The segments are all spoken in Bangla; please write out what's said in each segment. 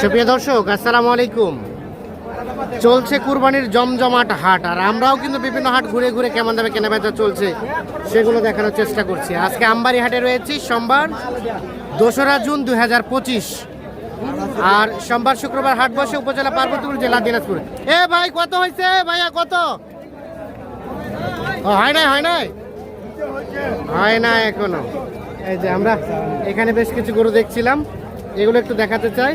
সুপ্রিয় দর্শক, আসসালামু আলাইকুম। চলছে কুরবানির জমজমাট হাট, আর আমরাও কিন্তু বিভিন্ন হাট ঘুরে ঘুরে কেমন দামে কেনাবেচা চলছে সেগুলো দেখানোর চেষ্টা করছি। আজকে আমবাড়ি হাটে রয়েছি, সোমবার দোসরা জুন দু হাজার পঁচিশ। আর সোমবার শুক্রবার হাট বসে উপজেলা পার্বতীপুর জেলা দিনাজপুর। এ ভাই, কত হয়েছে? ভাইয়া, কত? ও, হয় নাই হয় নাই? হয় না এখনও। এই যে আমরা এখানে বেশ কিছু গরু দেখছিলাম, এগুলো একটু দেখাতে চাই।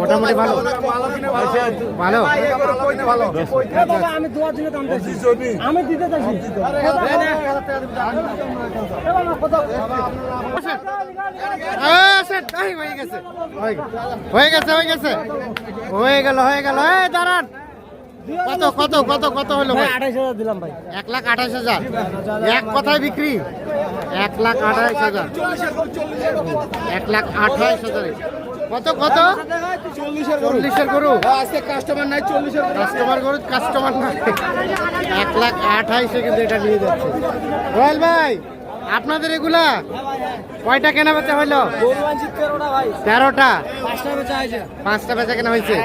মোটামুটি ভালো। ভালো। আমি দোয়ার জন্য আমি দিতে চাইছি হয়ে গেছে। হয়ে গেছে, হয়ে গেল হয়ে গেল। দাঁড়ান। কত কত কত কত হলো ভাই? আঠাইশ হাজার দিলাম ভাই। এক লাখ আঠাশ হাজার। এক কথায় বিক্রি? এক লাখ আঠাশ হাজার। এক লাখ আঠাইশ হাজার। কত কত? চল্লিশের গরু। আজকে কাস্টমার নাই চল্লিশের কাস্টমার গরু কাস্টমার না এক লাখ আঠাইশে কিন্তু এটা নিয়ে যাচ্ছে। রয়েল ভাই আপনাদের এগুলা কয়টা কেনা বেচা হইল? তেরোটা পাঁচটা বেচা হয়েছে। পাঁচটা বেচা কেনা হয়েছে?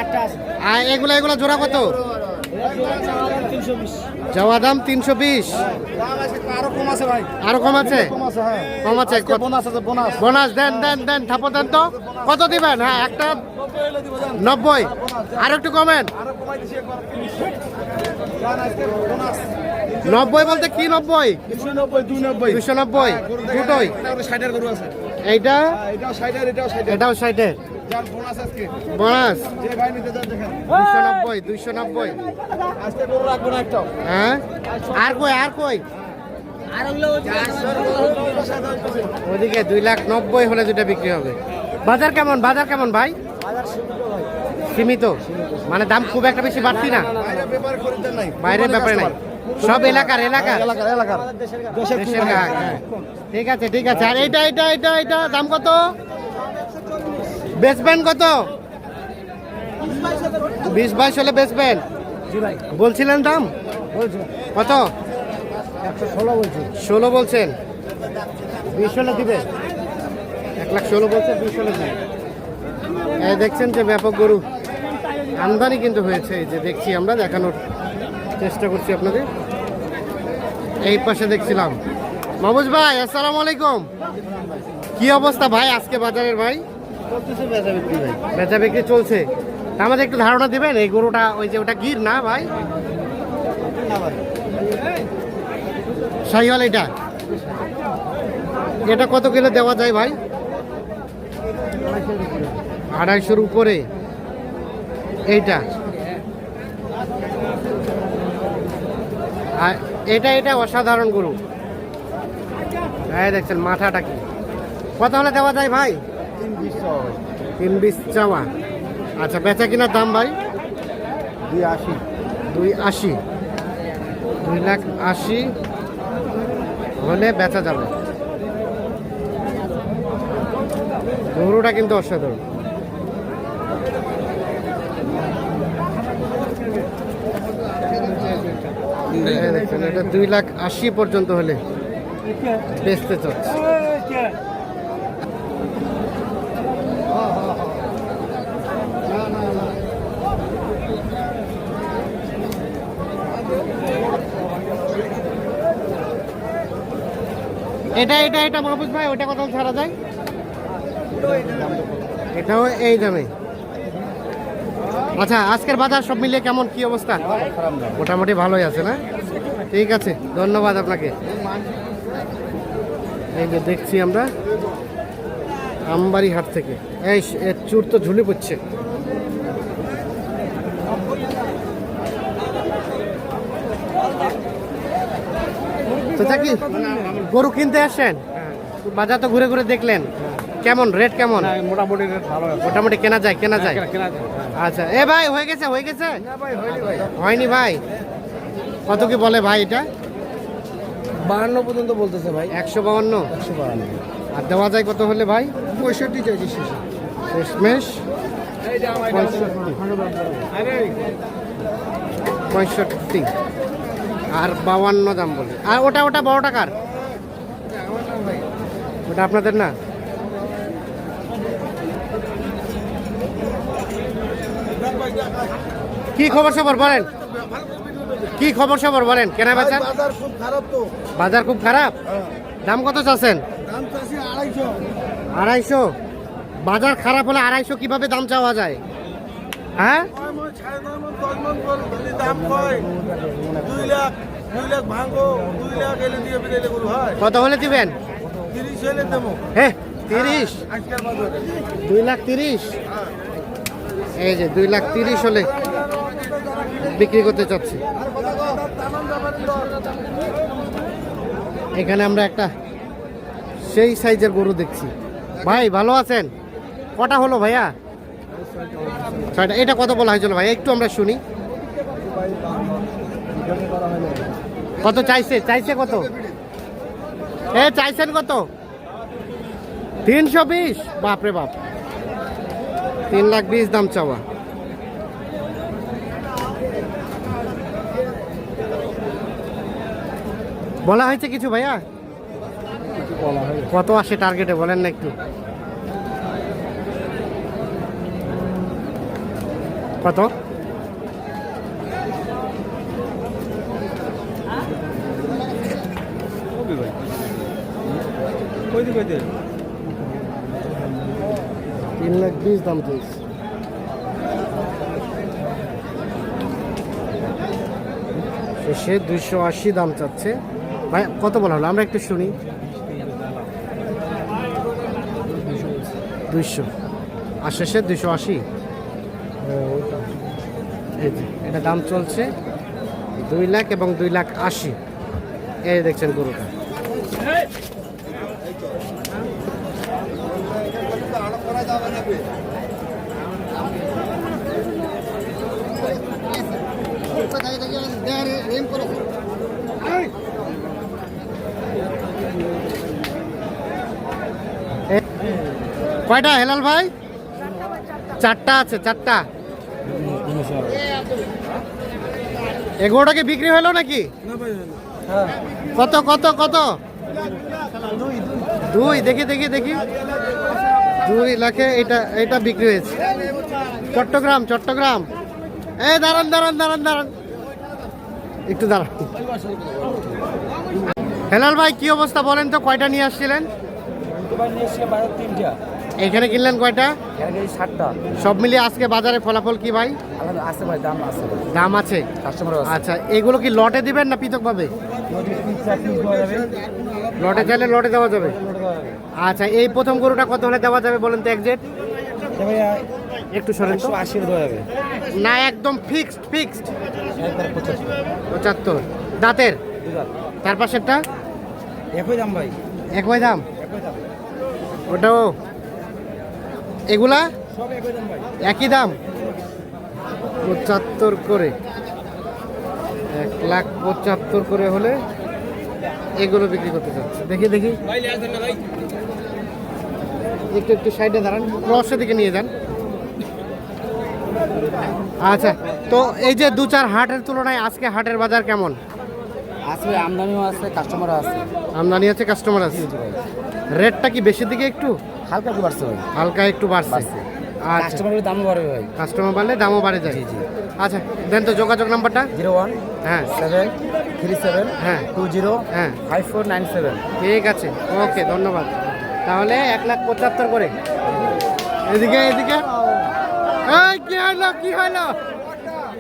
আর এগুলা এগুলা জোড়া কত? তিনশো দাম তিনশো বিশ। আরও কম আছে? ভাই আরও কম আছে? কম আছে হ্যাঁ বোনাস আছে বোনাস। বোনাস দেন দেন দেন থাপো দেন তো। কত দিবেন? হ্যাঁ একটা নব্বই। আর একটু কমেন। নব্বই বলতে কি নব্বই? দুশো নব্বই দুশো নব্বই। দুটোই। ষাটের গরু আছে। এইটা? এটাও ষাটের এটাও ষাটের এটাও সাইডে যার বোনাস আজকে। বোনাস? যে ভাই নিতে চান দেখেন। দুশো নব্বই দুইশো নব্বই। হ্যাঁ? আর কই আর কই? ওদিকে দুই লাখ নব্বই হলে দুটা বিক্রি হবে। বাজার কেমন বাজার কেমন ভাই? সীমিত। মানে দাম খুব একটা বেশি বাড়তি না। বাইরে ব্যাপার খরিদ্দার নাই। বাইরের ব্যাপারে নাই। সব এলাকার এলাকার? এলাকার এলাকার। দেশের হ্যাঁ। ঠিক আছে ঠিক আছে। আর এইটা এইটা এইটা এইটা দাম কত? বেচবেন কত? বিশ বাইশ হলে বেচবেন? বলছিলেন দাম? বলছি। কত? ষোলো বলছি। ষোলো বলছেন। বিশ হলে দিবে। এক লাখ ষোলো বলছে বিশ হলে দিবে। দেখছেন যে ব্যাপক গরু আমদানি কিন্তু হয়েছে। এই যে দেখছি আমরা দেখানোর চেষ্টা করছি আপনাদের। এই পাশে দেখছিলাম। মাহবুজ ভাই আসসালামু আলাইকুম। কি অবস্থা ভাই আজকে বাজারের ভাই? বেচা বিক্রি চলছে। আমাদের একটু ধারণা দিবেন এই গরুটা ওই যে ওটা গির না ভাই? শাহিওয়াল এটা? এটা কত কিলো দেওয়া যায় ভাই? আড়াইশোর উপরে। এইটা? আর এটা এটা অসাধারণ গরু। হ্যাঁ দেখছেন মাথাটা কি? কত হলে দেওয়া যায় ভাই? তিন বিশ চাওয়া। আচ্ছা বেচা কিনার দাম ভাই? দুই আশি। দুই আশি। দুই লাখ আশি হলে বেচা যাবে। গরুটা কিন্তু অসাধারণ। দুই লাখ আশি পর্যন্ত হলে বেচতে চাচ্ছে এটা এটা এটা মাহবুজ ভাই ওটা কত ছাড়া যায়? এটাও এই দামে। আচ্ছা আজকের বাজার সব মিলিয়ে কেমন, কি অবস্থা? মোটামুটি ভালোই আছে, না? ঠিক আছে, ধন্যবাদ আপনাকে। এই যে দেখছি আমরা আমবাড়ি হাট থেকে। এই চুর তো ঝুলে পড়ছে। গরু কিনতে আসছেন বাজার তো ঘুরে ঘুরে দেখলেন। কেমন? রেট কেমন? মোটামুটি রেট ভালো মোটামুটি কেনা যায় কেনা যায়? কেনা- যায়। হ্যাঁ। আচ্ছা। এ ভাই হয়ে গেছে হয়ে গেছে? হয়নি ভাই। কত কি বলে ভাই এটা? বাহান্ন পর্যন্ত বলতেছে ভাই। একশো বাউন্ন একশো বাহান্ন। আর দেওয়া যায় কত হলে ভাই? পঁয়ষট্টি চাইছি শেষে। শেষমেশ? পঁয়ষট্টি। আর বাউান্ন দাম বলে। আর ওটা ওটা বড় টাকার ওটা আপনাদের না? কি খবর সবর বলেন? কি খবর সবর বলেন? কেনা বেচা? বাজার খুব খারাপ তো। বাজার খুব খারাপ? দাম কত চাচ্ছেন? দাম আড়াইশো। আড়াইশো? বাজার খারাপ হলে আড়াইশো কীভাবে দাম চাওয়া যায়? হ্যাঁ? হয় কত হলে দিবেন? তিরিশ হলে দেবো। হ্যাঁ তিরিশ দুই লাখ তিরিশ? এই যে দুই লাখ তিরিশ হলে বিক্রি করতে চাচ্ছি। এখানে আমরা একটা সেই সাইজের গরু দেখছি। ভাই, ভালো আছেন? কটা হলো ভাইয়া? ছয়টা। এটা কত বলা হয়েছিল ভাই? একটু আমরা শুনি। কত চাইছে? চাইছে কত? এ, চাইছেন কত? তিনশো বিশ? বাপরে বাপ। তিন লাখ বিশ দাম চাওয়া। বলা হয়েছে কিছু ভাইয়া? কত আসে টার্গেটে বলেন না একটু। কত? তিন লাখ বিশ দাম শেষে দুইশো আশি দাম চাচ্ছে। ভাই, কত বলা হলো? আমরা একটু শুনি। দুইশো। আর শেষে দুইশো আশি। এটা দাম চলছে দুই লাখ এবং দুই লাখ আশি। এই দেখছেন গরুটা। কয়টা হেলাল ভাই? চারটা আছে, চারটা। এগারোটা কি বিক্রি হলো নাকি? কত কত কত? দুই, দেখি দেখি দেখি। দুই লাখে এটা এটা বিক্রি হয়েছে। চট্টগ্রাম চট্টগ্রাম। এই দাঁড়ান দাঁড়ান দাঁড়ান দাঁড়ান। একটু দাঁড়ান। হেলাল ভাই, কি অবস্থা বলেন তো, কয়টা নিয়ে আসছিলেন? এখানে কিনলেন কয়টা? ষাটটা। সব মিলিয়ে আজকে বাজারে ফলাফল কি ভাই? আছে ভাই দাম আছে দাম আছে? আচ্ছা এগুলো কি লটে দিবেন না পৃথকভাবে লটে চাইলে লটে দেওয়া যাবে? আচ্ছা এই প্রথম গরুটা কত হলে দেওয়া যাবে বলেন তো একজেট একটু সরেন একশো আশি দেওয়া যাবে। না একদম ফিক্সড ফিক্সড পঁচাত্তর। দাঁতের? তার পাশেরটা? একই দাম ভাই। একই দাম। ওটাও? এগুলা? একই দাম ভাই। একই দাম? পঁচাত্তর করে। এক লাখ পঁচাত্তর করে হলে এগুলো বিক্রি করতে চাচ্ছে। দেখি দেখি। একটু একটু সাইডে দাঁড়ান। ক্রসের দিকে নিয়ে যান। আচ্ছা তো এই যে দু চার হাটের তুলনায় আজকে হাটের বাজার কেমন? আছে আমদানিও আছে কাস্টমারও আছে। আমদানি আছে কাস্টমার আছে। রেটটা কি বেশির দিকে একটু? হালকা কি বাড়ছে ভাই। হালকা একটু বাড়ছে। বাড়ছে। আচ্ছা। কাস্টমারের দামও বাড়বে ভাই। কাস্টমার বাড়লে দামও বাড়ে যায়। জি। আচ্ছা দেন তো যোগাযোগ নাম্বারটা। জিরো ওয়ান হ্যাঁ। সেভেন থ্রি সেভেন হ্যাঁ। টু জিরো হ্যাঁ। Five four nine seven. ঠিক আছে। ওকে ধন্যবাদ। তাহলে এক লাখ পঁচাত্তর করে। এদিকে এদিকে। এই কি হলো কি হলো?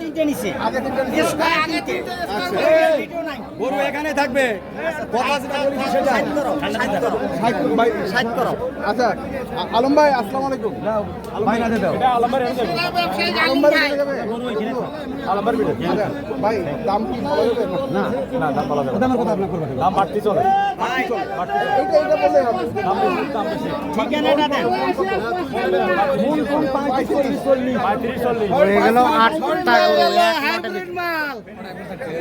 তিনটে নিছে। আগে তিনটা নিছে? গরু এখানে থাকবে। কথা যেটা বলি সেটা। ষাট করো ভাই আচ্ছা আলম ভাই আসসালামু আলাইকুম। বাইনা দিয়ে দাও। আলম ভাই চলে যাবে। আচ্ছা, ভাই ভাই দাম কি ভালো হবে না না দাম বলা যাবে দামের কথা আপনার করবেন দাম বাড়তি চলে। এইটা এইটা বললেই হবে। ঠিকানাটা দেন। হয়ে গেল আটটা গরু এক বিক্রি।